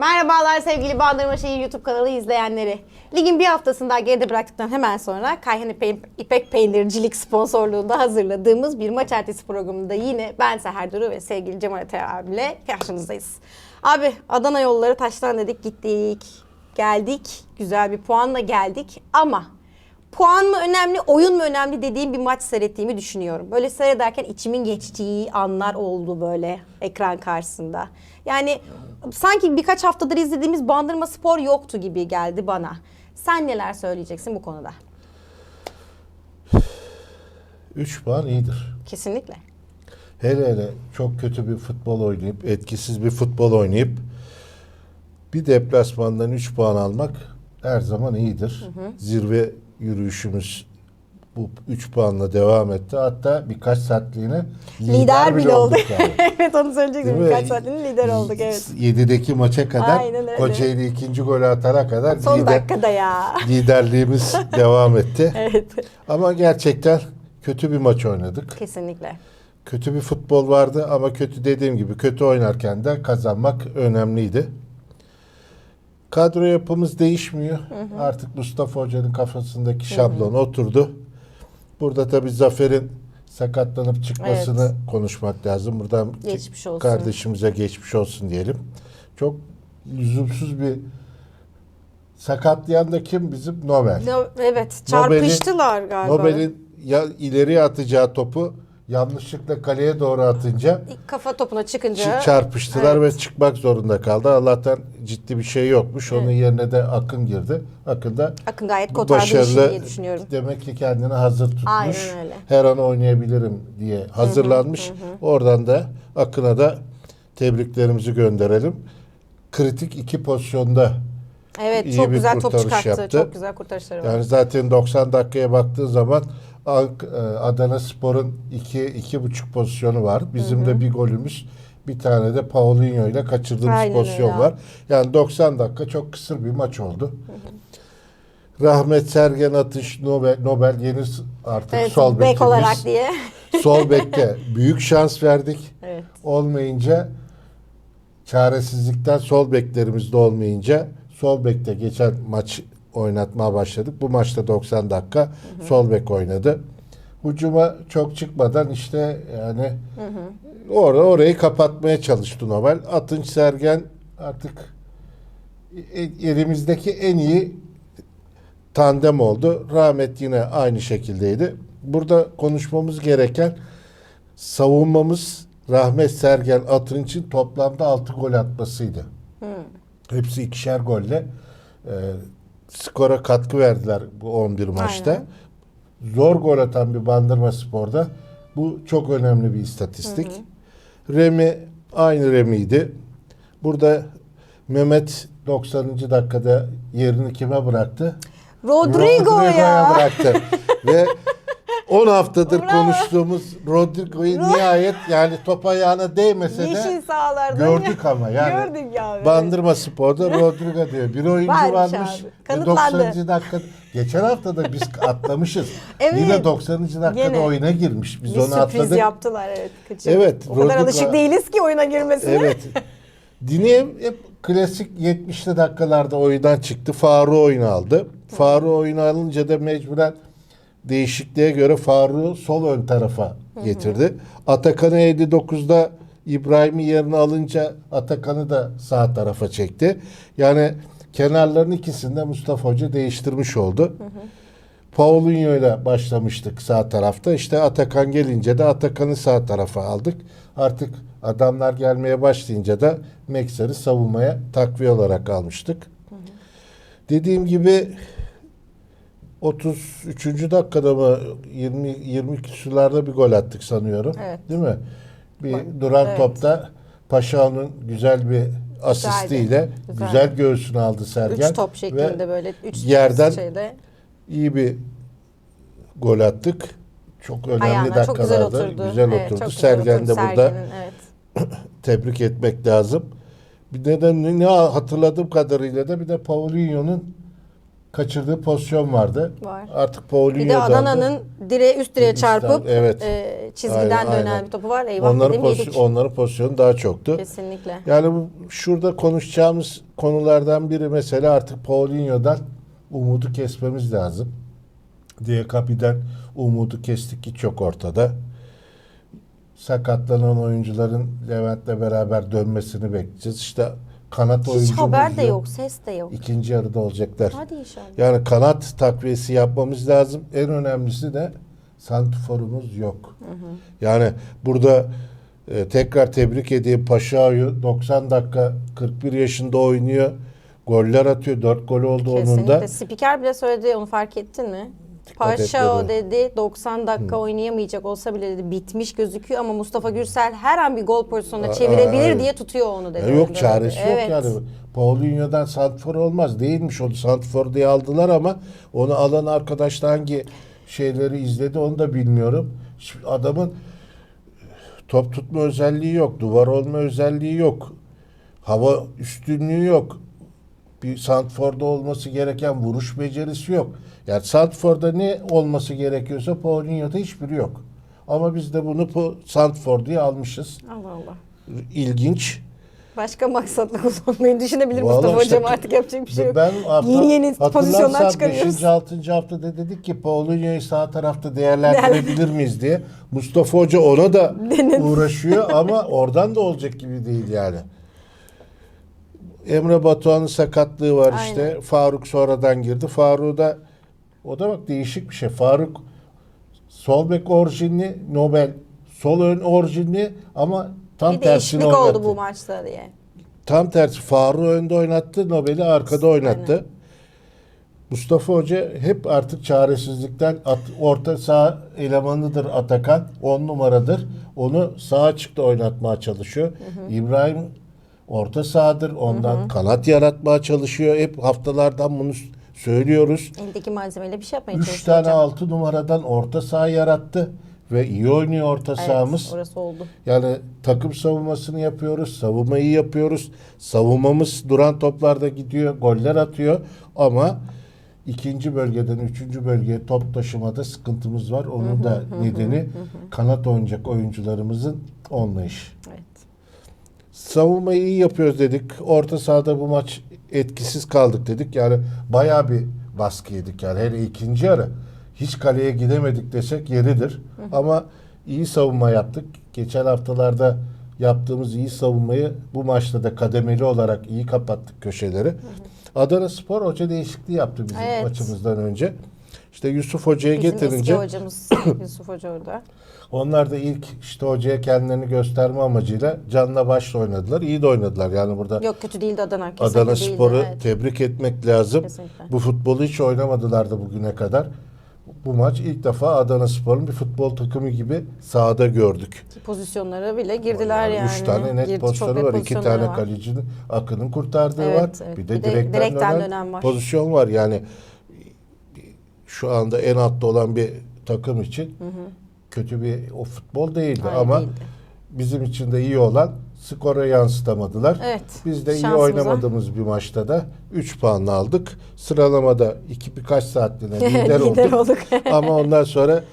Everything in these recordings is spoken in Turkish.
Merhabalar sevgili Bandırma Şehir YouTube kanalı izleyenleri. Ligin bir haftasını daha geride bıraktıktan hemen sonra Kayhan İpek, Peynircilik sponsorluğunda hazırladığımız bir maç ertesi programında yine ben Seher Duru ve sevgili Cemal Ate abiyle karşınızdayız. Abi Adana yolları taştan dedik gittik. Geldik. Güzel bir puanla geldik ama puan mı önemli, oyun mu önemli dediğim bir maç seyrettiğimi düşünüyorum. Böyle seyrederken içimin geçtiği anlar oldu böyle ekran karşısında. Yani sanki birkaç haftadır izlediğimiz Bandırma Spor yoktu gibi geldi bana. Sen neler söyleyeceksin bu konuda? 3 puan iyidir. Kesinlikle. Hele hele çok kötü bir futbol oynayıp, etkisiz bir futbol oynayıp bir deplasmandan 3 puan almak her zaman iyidir. Zirve yürüyüşümüz bu 3 puanla devam etti. Hatta birkaç saatliğine Lider, bile olduk. yani. evet onu söyleyecektim. Birkaç saatliğine lider olduk evet. 7'deki maça kadar. Kocaeli ikinci golü atana kadar Son lider, dakikada ya. liderliğimiz devam etti. evet. Ama gerçekten kötü bir maç oynadık. Kesinlikle. Kötü bir futbol vardı ama kötü dediğim gibi kötü oynarken de kazanmak önemliydi. Kadro yapımız değişmiyor. Artık Mustafa Hoca'nın kafasındaki şablon oturdu. Burada tabii Zafer'in sakatlanıp çıkmasını Evet. konuşmak lazım. Buradan Geçmiş olsun. kardeşimize geçmiş olsun diyelim. Çok lüzumsuz bir sakatlayan da kim? Bizim Nobel. No- evet çarpıştılar galiba. Nobel'in ya ileriye atacağı topu yanlışlıkla kaleye doğru atınca İlk kafa topuna çıkınca çarpıştılar Evet. ve çıkmak zorunda kaldı. Allah'tan ciddi bir şey yokmuş. Onun yerine de Akın girdi. Akın da Akın gayet kotardı işi diye düşünüyorum. Demek ki kendini hazır tutmuş. Aynen öyle. Her an oynayabilirim diye hazırlanmış. Oradan da Akın'a da tebriklerimizi gönderelim. Kritik iki pozisyonda Evet iyi çok bir güzel top çıkarttı. yaptı. Çok güzel kurtarışları var. Yani zaten 90 dakikaya baktığın zaman Adana Spor'un 2 iki, buçuk pozisyonu var. Bizim de bir golümüz bir tane de Paulinho ile kaçırdığımız Aynen pozisyon öyle. var. Yani 90 dakika çok kısır bir maç oldu. Rahmet Sergen Atış Nobel, Nobel yeni artık Evet, sol bek bekimiz. olarak diye. sol bekte büyük şans verdik. Evet. Olmayınca çaresizlikten sol beklerimizde olmayınca sol bekte geçen maç oynatmaya başladık. Bu maçta 90 dakika sol bek oynadı. Hücuma çok çıkmadan işte yani orada orayı kapatmaya çalıştı Nobel. Atınç Sergen artık e- elimizdeki en iyi tandem oldu. Rahmet yine aynı şekildeydi. Burada konuşmamız gereken savunmamız Rahmet Sergen Atınç'ın toplamda 6 gol atmasıydı. Hepsi ikişer golle e, skora katkı verdiler bu 11 maçta. Aynen. Zor gol atan bir Bandırma Spor'da bu çok önemli bir istatistik. Remi aynı Remi'ydi. Burada Mehmet 90. dakikada yerini kime bıraktı? Rodrigo Rodrigo'ya ya. bıraktı. Ve 10 haftadır Bravo. konuştuğumuz Rodrigo'yu nihayet yani top ayağına değmese Yeşil de sahalarda. gördük ama yani. Gördük ya. evet. Bandırma Spor'da Rodrigo diyor. Bir oyuncu Varmış varmış. abi. ve Kanıtlandı. 90. dakika. Geçen hafta da biz atlamışız. Evet. Yine 90. dakikada Gene. oyuna girmiş. Biz bir onu sürpriz atladık. yaptılar evet. Kaçırdık. Evet, O kadar Rodrigo- alışık değiliz ki oyuna girmesine. Evet. Dineye hep klasik 70'li dakikalarda oyundan çıktı. Faruk oyunu aldı. Faruk oyunu alınca da mecburen değişikliğe göre Faruk'u sol ön tarafa getirdi. Atakan'ı 59'da İbrahim'i yerine alınca Atakan'ı da sağ tarafa çekti. Yani kenarların ikisini de Mustafa Hoca değiştirmiş oldu. Paulinho ile başlamıştık sağ tarafta. İşte Atakan gelince de Atakan'ı sağ tarafa aldık. Artık adamlar gelmeye başlayınca da Mekser'i savunmaya takviye olarak almıştık. Dediğim gibi 33. dakikada mı 20 20 küsürlerde bir gol attık sanıyorum. Evet. Değil mi? Bir Bak, duran evet. topta Paşa'nın güzel bir asistiyle Güzel. güzel göğsünü aldı Sergen. Üç top şeklinde Ve böyle. Üç yerden şeyde. iyi bir gol attık. Çok önemli Ayağına çok güzel dakikalarda oturdu. güzel Evet, oturdu. Sergen de burada evet. tebrik etmek lazım. Bir de, de ne, ne hatırladığım kadarıyla da bir de Paulinho'nun kaçırdığı pozisyon vardı. Var. Artık Paulinho Bir de Adana'nın direğe üst direğe çarpıp evet. e, çizgiden Aynen, dönen aynen. bir topu var. Eyvah onların, pozisyon, onların pozisyonu daha çoktu. Kesinlikle. Yani bu şurada konuşacağımız konulardan biri mesela artık Paulinho'dan umudu kesmemiz lazım. Diye kapiden umudu kestik ki çok ortada. Sakatlanan oyuncuların Levent'le beraber dönmesini bekleyeceğiz. İşte kanat Hiç oyuncumuz haber de yok. ses de yok. İkinci yarıda olacaklar. Hadi inşallah. Yani kanat takviyesi yapmamız lazım. En önemlisi de santiforumuz yok. Yani burada e, tekrar tebrik edeyim Paşa'yı 90 dakika 41 yaşında oynuyor. Goller atıyor. 4 gol oldu onun Kesinlikle. da. Spiker bile söyledi onu fark ettin mi? Dikkat Paşa o dedi 90 dakika oynayamayacak olsa bile dedi bitmiş gözüküyor ama Mustafa Gürsel her an bir gol pozisyonuna çevirebilir diye tutuyor onu dedi. Ya yok çaresi dedi. yok Evet. yani. Paulinho'dan santifor olmaz. Değilmiş onu santifor diye aldılar ama onu alan arkadaş da hangi şeyleri izledi onu da bilmiyorum. Şimdi adamın top tutma özelliği yok. Duvar olma özelliği yok. Hava üstünlüğü yok. Bir santiforda olması gereken vuruş becerisi yok. Yani santiforda ne olması gerekiyorsa Paulinho'da hiçbiri yok. Ama biz de bunu santifor diye almışız. Allah Allah. İlginç. Başka maksatla kullanmayı düşünebilir Vallahi Mustafa işte- Hocam artık yapacak bir şey yok. Ben hafta, Yeni yeni pozisyonlar çıkarıyoruz. 5. 6. haftada dedik ki Paulinho'yu sağ tarafta değerlendirebilir miyiz diye. Mustafa Hoca ona da uğraşıyor ama oradan da olacak gibi değil yani. Emre Batuhan'ın sakatlığı var Aynen. işte. Faruk sonradan girdi. Faruk da o da bak değişik bir şey. Faruk sol bek orijinli, Nobel sol ön orijinli ama tam Bir tersini oynattı. oldu bu maçta diye. Tam tersi Faruk'u önde oynattı, Nobel'i arkada oynattı. Mustafa Hoca hep artık çaresizlikten at- orta saha elemanıdır Atakan. 10 numaradır. Onu sağ açıkta oynatmaya çalışıyor. İbrahim orta sahadır. Ondan kanat yaratmaya çalışıyor. Hep haftalardan bunu söylüyoruz. Eldeki malzemeyle bir şey yapmaya 3 çalışıyor tane hocam. 6 numaradan orta saha yarattı. Ve iyi oynuyor orta Evet, sahamız. orası oldu. Yani takım savunmasını yapıyoruz, savunmayı yapıyoruz. Savunmamız duran toplarda gidiyor, goller atıyor ama ikinci bölgeden üçüncü bölgeye top taşımada sıkıntımız var. Onun da nedeni kanat oynayacak oyuncularımızın olmayışı. Evet. Savunmayı iyi yapıyoruz dedik. Orta sahada bu maç etkisiz kaldık dedik. Yani bayağı bir baskı yedik. Yani hele ikinci yarı hiç kaleye gidemedik desek yeridir. Ama iyi savunma yaptık. Geçen haftalarda yaptığımız iyi savunmayı bu maçta da kademeli olarak iyi kapattık köşeleri. Adana Spor hoca değişikliği yaptı bizim Evet. maçımızdan önce. İşte Yusuf Hoca'yı Bizim getirince eski hocamız Yusuf Hoca orada. onlar da ilk işte hocaya kendilerini gösterme amacıyla canla başla oynadılar. İyi de oynadılar. Yani burada Yok kötü değildi Adana. Kesinlikle Adana değildi, Spor'u evet. tebrik etmek lazım. Kesinlikle. Bu futbolu hiç oynamadılardı bugüne kadar. Bu maç ilk defa Adana Spor'un bir futbol takımı gibi sahada gördük. Pozisyonlara bile girdiler yani. Üç tane net Girdi, pozisyonu net var. İki tane var. kalecinin Akın'ın kurtardığı Evet, var. evet. Bir de, Bir de direkten, direkten dönen, dönen var. pozisyon var. Yani şu anda en altta olan bir takım için kötü bir o futbol değildi Hayır, ama değildi. bizim için de iyi olan skora yansıtamadılar. Evet, Biz de iyi şansımıza. oynamadığımız bir maçta da 3 puan aldık. Sıralamada iki birkaç saatliğine lider, Lider olduk. olduk. Ama ondan sonra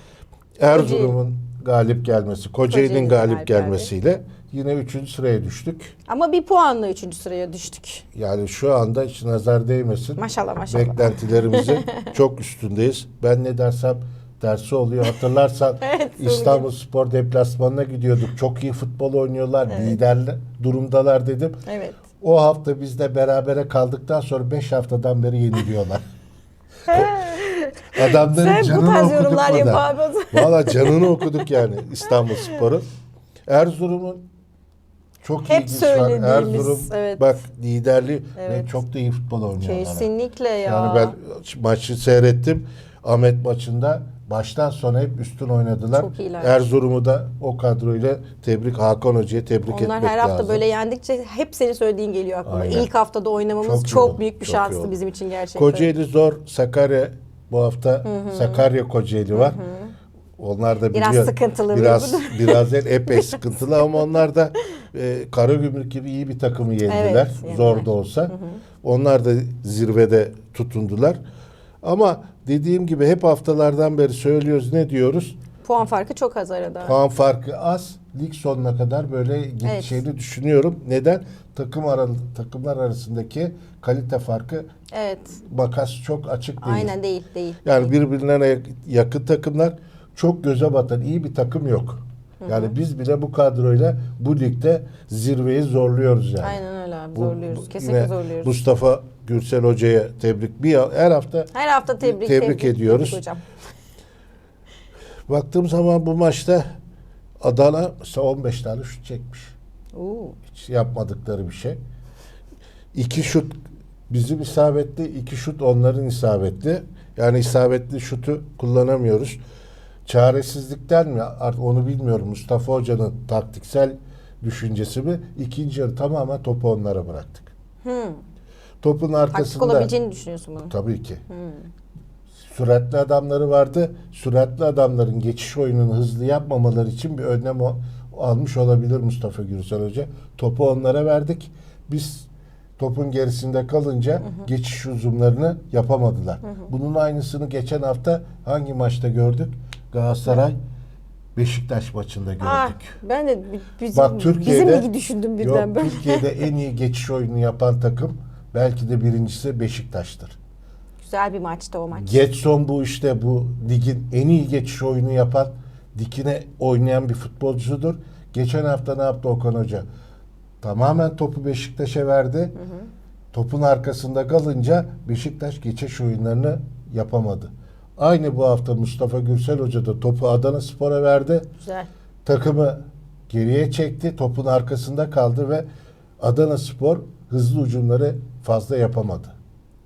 Erzurum'un galip gelmesi, Kocaeli'nin galip galip geldi. gelmesiyle yine 3. sıraya düştük. Ama bir puanla üçüncü sıraya düştük. Yani şu anda hiç nazar değmesin. Maşallah maşallah. Beklentilerimizin çok üstündeyiz. Ben ne dersem tersi oluyor. Hatırlarsan Evet, İstanbul Spor deplasmanına gidiyorduk. Çok iyi futbol oynuyorlar. Lider durumdalar dedim. Evet. O hafta biz de berabere kaldıktan sonra 5 haftadan beri yeniliyorlar. Adamların Sen bu canını tarz okuduk yorumlar burada. Valla canını okuduk yani İstanbul Spor'un. Erzurum'un çok iyi Hep ilgisi var. söylediğimiz, Erzurum evet. bak liderliği Evet. ve çok da iyi futbol oynuyorlar. Kesinlikle ya. Yani ben maçı seyrettim. Ahmet maçında baştan sona hep üstün oynadılar. Çok iyiler. Erzurum'u da o kadroyla tebrik Hakan Hoca'ya tebrik Onlar etmek her hafta lazım. böyle yendikçe hep senin söylediğin geliyor aklıma. Aynen. İlk haftada oynamamız Çok çok, büyük bir çok şanstı yoğun. bizim için gerçekten. Kocaeli zor. Sakarya bu hafta Sakarya Kocaeli var. Onlar da Biraz biliyor. sıkıntılı bir Biraz biraz değil, epey sıkıntılı ama onlar da e, Karagümrük gibi iyi bir takımı yendiler. Evet, zor da olsa. Onlar da zirvede tutundular. Ama dediğim gibi hep haftalardan beri söylüyoruz ne diyoruz? Puan farkı çok az arada. Puan farkı az. Lig sonuna kadar böyle gideceğini düşünüyorum. Neden? Takım aralı, takımlar arasındaki kalite farkı Evet. makas çok açık değil. Aynen değil değil. Yani birbirlerine yakın takımlar çok göze batan iyi bir takım yok. Yani biz bile bu kadroyla bu ligde zirveyi zorluyoruz yani. Aynen öyle abi Bu- zorluyoruz. Kesinlikle zorluyoruz. Mustafa Gürsel Hoca'ya tebrik. Bir her hafta Her hafta tebrik Tebrik ediyoruz. hocam. baktığım zaman bu maçta Adana mesela 15 tane şut çekmiş. Oo. Hiç yapmadıkları bir şey. İki şut bizim isabetli, iki şut onların isabetli. Yani isabetli şutu kullanamıyoruz. Çaresizlikten mi artık onu bilmiyorum. Mustafa Hoca'nın taktiksel düşüncesi mi? İkinci yarı tamamen topu onlara bıraktık. Hmm. Topun Taktik arkasında olabileceğini düşünüyorsun bunu. tabii ki. Süratli adamları vardı. Süratli adamların geçiş oyununu hızlı yapmamaları için bir önlem o- almış olabilir Mustafa Gürsel Hoca. Topu onlara verdik. Biz topun gerisinde kalınca geçiş uzunlarını yapamadılar. Bunun aynısını geçen hafta hangi maçta gördük? Galatasaray Beşiktaş maçında gördük. Ah, ben de bi- bizim, Bak Türkiye'de bizim ligi düşündüm birden yok, böyle. Türkiye'de en iyi geçiş oyunu yapan takım belki de birincisi Beşiktaş'tır. Güzel bir maçtı o maç. Getson bu işte bu ligin en iyi geçiş oyunu yapan, dikine oynayan bir futbolcusudur. Geçen hafta ne yaptı Okan Hoca? Tamamen topu Beşiktaş'a verdi. Topun arkasında kalınca Beşiktaş geçiş oyunlarını yapamadı. Aynı bu hafta Mustafa Gürsel Hoca da topu Adana Spor'a verdi. Güzel. Takımı geriye çekti. Topun arkasında kaldı ve Adana Spor hızlı ucumları fazla yapamadı.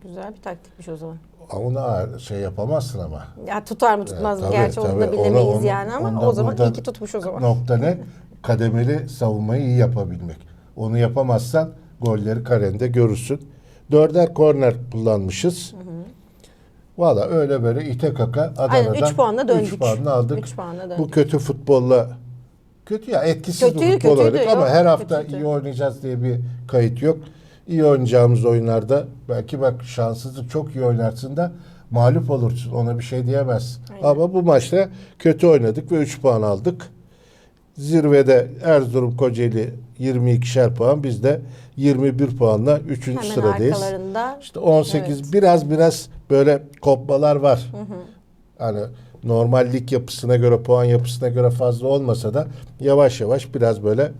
Güzel bir taktikmiş o zaman. Onu şey yapamazsın ama. Ya tutar mı tutmaz mı? Tabii, Gerçi onu da tabii. bilemeyiz Onu- onu- yani ama o zaman iyi ki tutmuş o zaman. Nokta ne? Kademeli savunmayı iyi yapabilmek. Onu yapamazsan golleri karende görürsün. Dörder korner kullanmışız. Valla öyle böyle ite kaka Adana'dan Aynen 3 puanla döndük. 3 puanla aldık. 3 puanla döndük. Bu kötü futbolla kötü ya etkisiz Kötü, bir futbol kötüydü, oynadık ama her hafta kötüydü. iyi oynayacağız diye bir kayıt yok. İyi oynayacağımız oyunlarda belki bak şanssızlık çok iyi oynarsın da mağlup olursun. Ona bir şey diyemezsin. Aynen. Ama bu maçta kötü oynadık ve 3 puan aldık. Zirvede Erzurum Kocaeli 22'şer puan. Biz de 21 puanla 3. Hemen sıradayız. arkalarında. İşte 18 Evet. biraz biraz böyle kopmalar var. Hani normal lig yapısına göre puan yapısına göre fazla olmasa da yavaş yavaş biraz böyle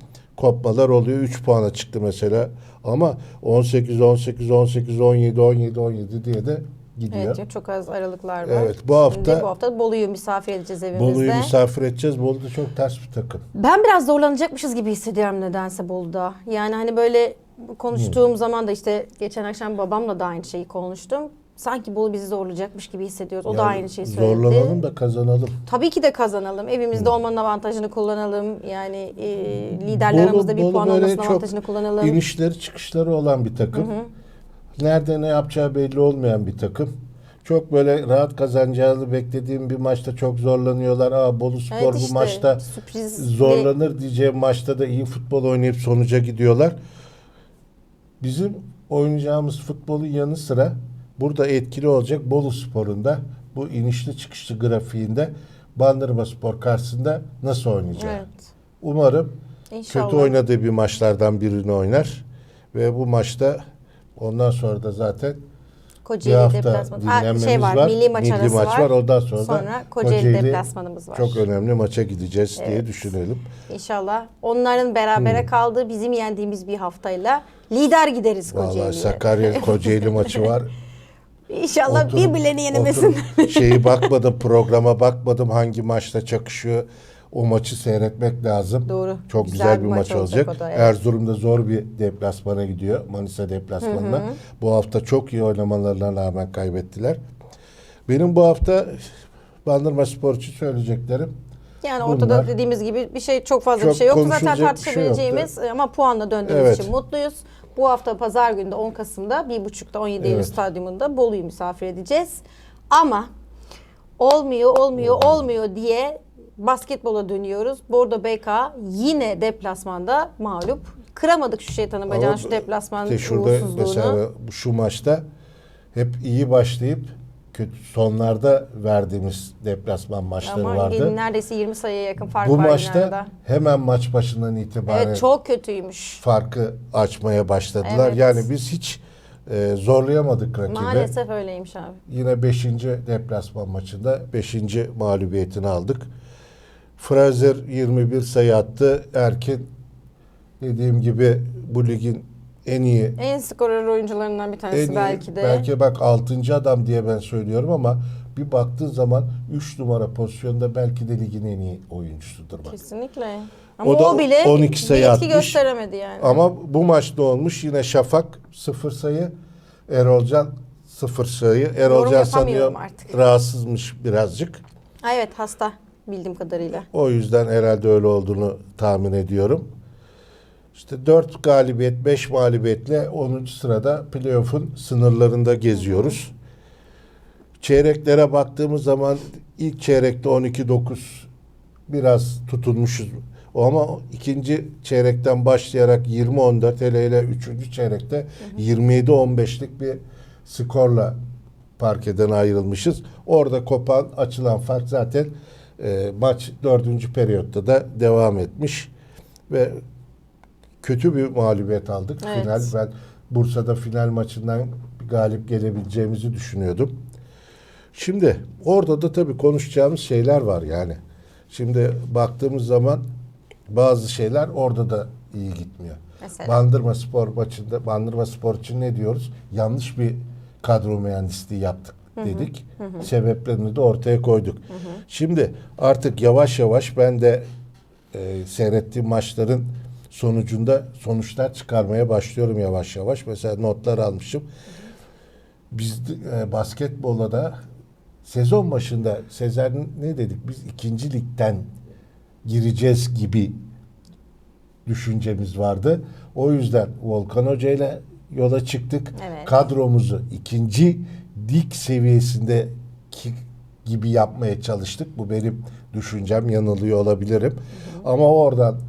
kopmalar oluyor. 3 puana çıktı mesela. Ama 18 18 18 17 17 17 diye de gidiyor. Evet, çok az aralıklar var. Evet, bu hafta- Şimdi bu hafta Bolu'yu misafir edeceğiz evimizde. Bolu'yu misafir edeceğiz. Bolu da çok ters bir takım. Ben biraz zorlanacakmışız gibi hissediyorum nedense Bolu'da. Yani hani böyle konuştuğum zaman da işte geçen akşam babamla da aynı şeyi konuştum. Sanki Bolu bizi zorlayacakmış gibi hissediyoruz. O da Yani aynı şeyi söyledi. Zorlanalım da kazanalım. Tabii ki de kazanalım. Evimizde olmanın avantajını kullanalım. Yani e, liderler aramızda bir Bolu puan olmasının avantajını kullanalım. İnişleri çıkışları olan bir takım. Nerede ne yapacağı belli olmayan bir takım. Çok böyle rahat kazanacağını beklediğim bir maçta çok zorlanıyorlar. Aa Bolu Spor Evet bu işte, maçta sürpriz zorlanır diyeceğim maçta da iyi futbol oynayıp sonuca gidiyorlar. Bizim oynayacağımız futbolun yanı sıra burada etkili olacak Bolu Spor'un da bu inişli çıkışlı grafiğinde Bandırma Spor karşısında nasıl oynayacağı. Evet. Umarım İnşallah. kötü oynadığı bir maçlardan birini oynar. Ve bu maçta ondan sonra da zaten bir Kocaeli hafta deplasmanı. Ha, dinlenmemiz şey var, var. milli maç arası maç var. Ondan sonra, Sonra da Kocaeli deplasmanımız var. Çok önemli maça gideceğiz diye Evet. düşünelim. İnşallah onların berabere Hmm. kaldığı bizim yendiğimiz bir haftayla lider gideriz Kocaeli'ye. Sakarya Kocaeli maçı var. İnşallah Oturup- birbirlerini yenemesin. şeyi bakmadım programa bakmadım hangi maçta çakışıyor. O maçı seyretmek lazım. Doğru. Çok güzel, bir maç, olacak. o da, evet. Erzurum'da zor bir deplasmana gidiyor. Manisa deplasmanına. Bu hafta çok iyi oynamalarına rağmen kaybettiler. Benim bu hafta Bandırma Spor için söyleyeceklerim. Yani ortada Bunlar- dediğimiz gibi bir şey çok fazla Çok bir şey yok. Zaten bir şey tartışabileceğimiz ama puanla döndüğümüz Evet. için mutluyuz. Bu hafta pazar günü de 10 Kasım'da 1.30'da 17 Eylül Evet. Stadyumunda Bolu'yu misafir edeceğiz. Ama olmuyor, olmuyor, olmuyor diye basketbola dönüyoruz. Bordo BK yine deplasmanda mağlup. Kıramadık şu şeytanın bacağını şu deplasman İşte şurada mesela şu maçta hep iyi başlayıp kötü sonlarda verdiğimiz deplasman maçları Ama vardı. neredeyse 20 sayıya yakın fark Bu var maçta Dinar'da. hemen maç başından itibaren Evet çok kötüymüş. farkı açmaya başladılar. Evet. Yani biz hiç e, zorlayamadık rakibi. Maalesef öyleymiş abi. Yine 5. deplasman maçında 5. mağlubiyetini aldık. Fraser 21 sayı attı. Erkin dediğim gibi bu ligin en iyi En skorer oyuncularından bir tanesi en iyi, belki de. belki bak 6. adam diye ben söylüyorum ama bir baktığın zaman 3 numara pozisyonda belki de ligin en iyi oyuncusudur bak. Kesinlikle. Ama O o, da bile 12 sayı etki atmış. gösteremedi yani. Ama bu maçta olmuş yine Şafak 0 sayı, Erolcan 0 sayı. Erolcan sanıyorum artık. rahatsızmış birazcık. Evet hasta bildiğim kadarıyla. O yüzden herhalde öyle olduğunu tahmin ediyorum. İşte 4 galibiyet, 5 mağlubiyetle 10. sırada playoff'un sınırlarında geziyoruz. Çeyreklere baktığımız zaman ilk çeyrekte 12-9 biraz tutunmuşuz. Ama ikinci çeyrekten başlayarak 20-14 hele hele üçüncü çeyrekte 27-15'lik bir skorla parkeden ayrılmışız. Orada kopan açılan fark zaten e, maç dördüncü periyotta da devam etmiş ve kötü bir mağlubiyet aldık. Evet. Final ben Bursa'da final maçından galip gelebileceğimizi düşünüyordum. Şimdi orada da tabii konuşacağımız şeyler var yani. Şimdi baktığımız zaman bazı şeyler orada da iyi gitmiyor. Mesela? Bandırma Spor maçında Bandırma Spor için ne diyoruz? Yanlış bir kadro mühendisliği yaptık dedik. Sebeplerini de ortaya koyduk. Şimdi artık yavaş yavaş ben de e, seyrettiğim maçların sonucunda sonuçlar çıkarmaya başlıyorum yavaş yavaş. Mesela notlar almışım. Biz e, basketbola da sezon başında Sezer ne dedik? Biz ikinci ligden gireceğiz gibi düşüncemiz vardı. O yüzden Volkan Hoca ile yola çıktık. Evet. Kadromuzu ikinci lig seviyesinde gibi yapmaya çalıştık. Bu benim düşüncem. Yanılıyor olabilirim. Ama oradan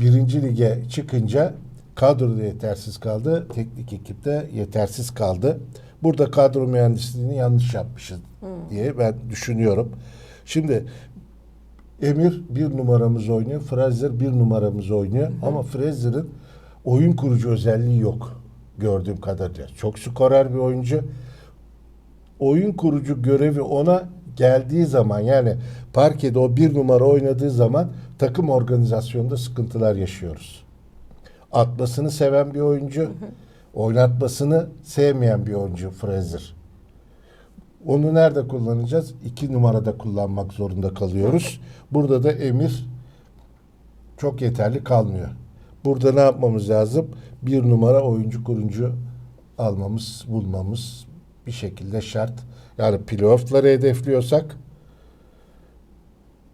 birinci lige çıkınca kadroda yetersiz kaldı. Teknik ekipte yetersiz kaldı. Burada kadro mühendisliğini yanlış yapmışız diye ben düşünüyorum. Şimdi Emir bir numaramız oynuyor. Fraser bir numaramız oynuyor. Ama Fraser'ın oyun kurucu özelliği yok gördüğüm kadarıyla. Çok skorer bir oyuncu. Oyun kurucu görevi ona geldiği zaman yani parkede o bir numara oynadığı zaman takım organizasyonunda sıkıntılar yaşıyoruz. Atmasını seven bir oyuncu, oynatmasını sevmeyen bir oyuncu Fraser. Onu nerede kullanacağız? İki numarada kullanmak zorunda kalıyoruz. Burada da Emir çok yeterli kalmıyor. Burada ne yapmamız lazım? Bir numara oyuncu kurucu almamız, bulmamız bir şekilde şart. Yani playoff'ları hedefliyorsak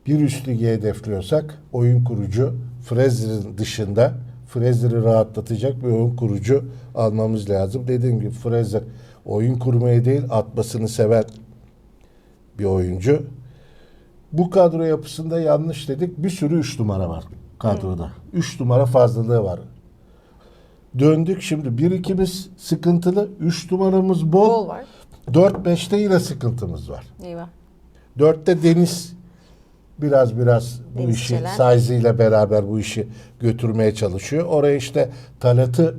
bir üst ligi hedefliyorsak oyun kurucu Fraser'ın dışında Fraser'ı rahatlatacak bir oyun kurucu almamız lazım. Dediğim gibi Fraser oyun kurmayı değil atmasını seven bir oyuncu. Bu kadro yapısında yanlış dedik. Bir sürü üç numara var kadroda. Üç numara fazlalığı var. Döndük şimdi bir ikimiz sıkıntılı. Üç numaramız bol. Bol var. Dört beşte yine sıkıntımız var. Eyvah. Dörtte Deniz biraz biraz bu işi. Size ile beraber bu işi götürmeye çalışıyor. Oraya işte Talat'ı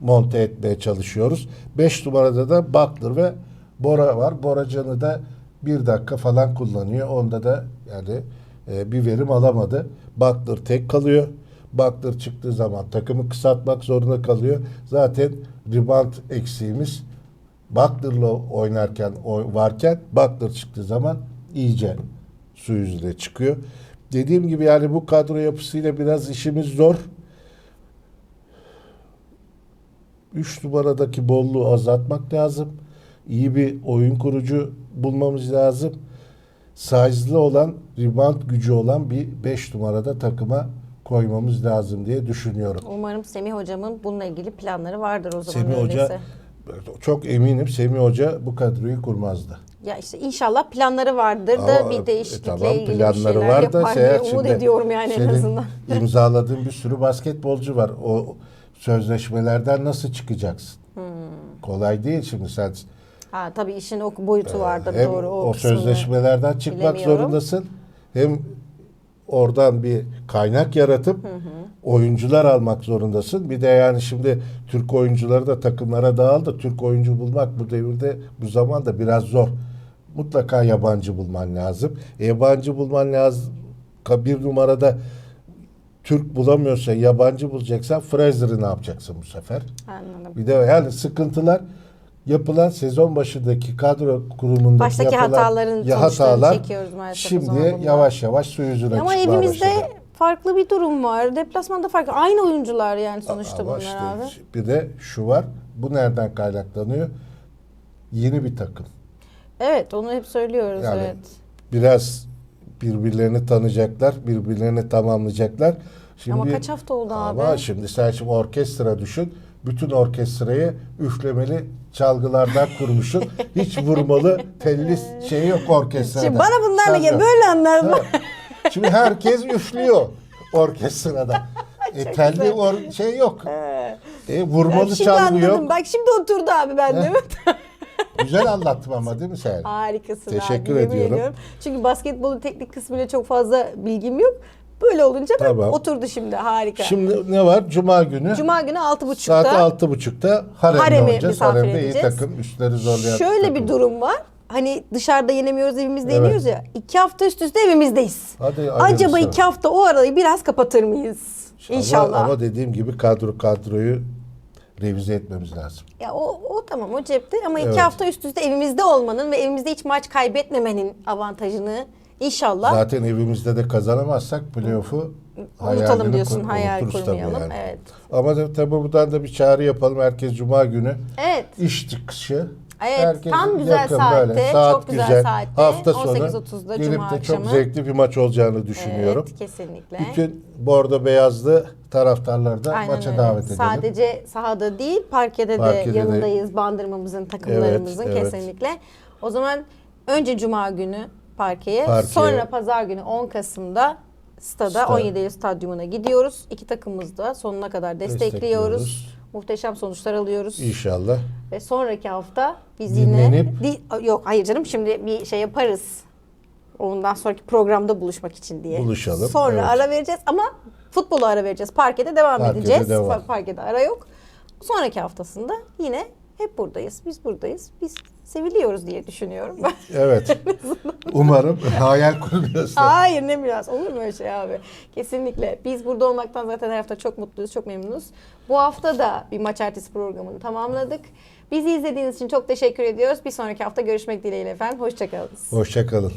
monte etmeye çalışıyoruz. Beş numarada da Butler ve Bora var. Bora Can'ı da bir dakika falan kullanıyor. Onda da yani e, bir verim alamadı. Butler tek kalıyor. Butler çıktığı zaman takımı kısaltmak zorunda kalıyor. Zaten rebound eksiğimiz Butler'la oynarken oy- varken Butler çıktığı zaman iyice su yüzüne çıkıyor. Dediğim gibi yani bu kadro yapısıyla biraz işimiz zor. 3 numaradaki bolluğu azaltmak lazım. İyi bir oyun kurucu bulmamız lazım. Size'lı olan, rebound gücü olan bir 5 numarada takıma koymamız lazım diye düşünüyorum. Umarım Semih hocamın bununla ilgili planları vardır o zaman Semih Hoca öyleyse. çok eminim Semih Hoca bu kadroyu kurmazdı. Ya işte inşallah planları vardır da bir e, değişiklikle tamam, ilgili bir planları şeyler var da yapar diye umut ediyorum yani en azından. imzaladığın bir sürü basketbolcu var. O sözleşmelerden nasıl çıkacaksın? Hmm. Kolay değil şimdi sen Ha tabii işin o boyutu vardır Hem doğru. o, kısmını. sözleşmelerden çıkmak zorundasın. Hem oradan bir kaynak yaratıp oyuncular almak zorundasın. Bir de yani şimdi Türk oyuncuları da takımlara dağıldı. Türk oyuncu bulmak bu devirde bu zamanda biraz zor. Mutlaka yabancı bulman lazım. E, yabancı bulman lazım. Bir numarada Türk bulamıyorsa yabancı bulacaksan Fraser'ı ne yapacaksın bu sefer? Anladım. Bir de yani sıkıntılar yapılan sezon başındaki kadro kurumundaki Baştaki yapılan hataların ya sonuçlarını çekiyoruz maalesef Şimdi yavaş yavaş su yüzüne Ama çıkmaya evimizde başladı. farklı bir durum var. Deplasmanda farklı. Aynı oyuncular yani sonuçta Ama bunlar işte abi. bir de şu var. Bu nereden kaynaklanıyor? Yeni bir takım. Evet onu hep söylüyoruz Yani evet. Biraz birbirlerini tanıyacaklar, birbirlerini tamamlayacaklar. Şimdi, Ama kaç hafta oldu ama abi? şimdi sen şimdi orkestra düşün. Bütün orkestrayı üflemeli çalgılardan kurmuşsun. Hiç vurmalı telli şey yok orkestrada. Şimdi bana bunlarla gel böyle anlar mı? Ha. Şimdi herkes üflüyor orkestrada. e, telli or- şey yok. E, vurmalı Şimdi çalgı anladım. yok. Bak şimdi oturdu abi ben de. Güzel anlattım ama değil mi sen? Harikasın Teşekkür abi. ediyorum. ediyorum. Çünkü basketbolun teknik kısmıyla çok fazla bilgim yok. Böyle olunca Tamam. oturdu şimdi harika. Şimdi ne var? Cuma günü Cuma günü 6.30'da saat altı buçukta Harem'de Harem'i misafir Harem'de iyi edeceğiz. takım. Üstleri zorlayan Şöyle takım. bir durum var. Hani dışarıda yenemiyoruz, evimizde Evet. yeniyoruz ya. İki hafta üst üste evimizdeyiz. Hadi Acaba iki hafta o arayı biraz kapatır mıyız? Ama- İnşallah. Ama, dediğim gibi kadro kadroyu revize etmemiz lazım. Ya o, o tamam o cepte ama iki Evet. hafta üst üste evimizde olmanın ve evimizde hiç maç kaybetmemenin avantajını inşallah Zaten evimizde de kazanamazsak playoff'u unutalım diyorsun. kur- hayal kurmayalım. yani. Evet. Ama da, tabii buradan da bir çağrı yapalım. Herkes Cuma günü Evet. iş çıkışı. Evet, Herkes tam güzel yakın saatte, böyle, saat çok güzel saatte, Hafta sonu 18.30'da gelip Cuma de çok akşamı. zevkli bir maç olacağını düşünüyorum. Evet kesinlikle. Bütün bordo beyazlı taraftarları da Aynen maça öyle. davet edelim. Sadece sahada değil parkede, Parkede de de. yanındayız bandırmamızın takımlarımızın Evet, evet. kesinlikle. O zaman önce cuma günü parkeye, Parkeye. sonra pazar günü 10 Kasım'da stada Stada. 17 Eylül stadyumuna gidiyoruz. İki takımımızı da sonuna kadar destekliyoruz. Destekliyoruz. Muhteşem sonuçlar alıyoruz. İnşallah. Ve sonraki hafta biz Dinlenip- yine Di- yok hayır canım şimdi bir şey yaparız. Ondan sonraki programda buluşmak için diye. Buluşalım, Sonra evet. ara vereceğiz ama futbola ara vereceğiz. Parkede devam Parkede edeceğiz. devam. Parkede ara yok. Sonraki haftasında yine hep buradayız. Biz buradayız. Biz seviliyoruz diye düşünüyorum. Evet. Umarım hayal kurmuyorsun. Hayır ne biraz olur mu öyle şey abi? Kesinlikle. Biz burada olmaktan zaten her hafta çok mutluyuz, çok memnunuz. Bu hafta da bir maç ertesi programını tamamladık. Bizi izlediğiniz için çok teşekkür ediyoruz. Bir sonraki hafta görüşmek dileğiyle efendim. Hoşçakalın. Hoşçakalın.